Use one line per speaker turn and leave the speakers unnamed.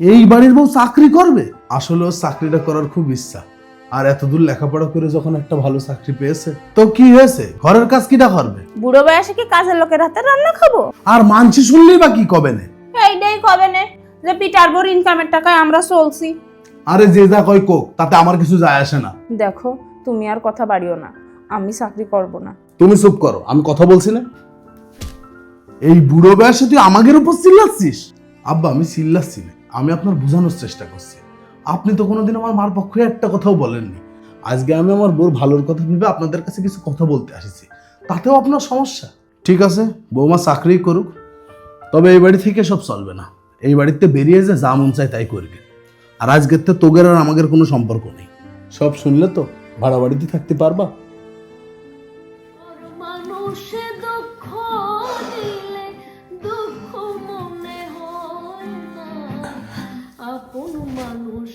এই বাড়ির বউ চাকরি করবে? আসলে ওর চাকরিটা করার খুব ইচ্ছা। আর এতদূর লেখাপড়া করে যখন একটা ভালো চাকরি পেয়েছে তো কি হয়েছে? ঘরের কাজ কিটা করবে?
বুড়ো বয়সে কি কাজের লোকের হাতে রান্না খাব?
আর মানছি শুনলেই বা কি কবে নে?
এইটাই কবে নে? যে পিটার বোর ইনকামের টাকায় আমরা চলছি।
আরে যে যা কয় কোক তাতে আমার কিছু যায় আসে না।
দেখো তুমি আর কথা বাড়িও না। আমি চাকরি করব না।
তুমি চুপ করো আমি কথা বলছি না। এই বুড়ো বয়সে তুই আমাদের উপর চিল্লাচ্ছিস? আব্বা আমি চিল্লাচ্ছি না। আমি আপনার বোঝানোর চেষ্টা করছি। আপনি তো কোনোদিন আমার মার পক্ষে একটা কথাও বলেননি। আজকে আমি আমার বোর ভালোর কথা ভেবে আপনাদের কাছে কিছু কথা বলতে আসিছি। তাতেও আপনার সমস্যা? ঠিক আছে, বৌমা চাকরি করুক। তবে এই বাড়ি থেকে সব চলবে না। এই বাড়িতে বেরিয়ে যে যা মন চায় তাই করবে। আর আজকের তো তোগের আর আমাদের কোনো সম্পর্ক নেই। সব শুনলে তো ভাড়া বাড়িতে থাকতে পারবা?
মানুষে আপন মানুষ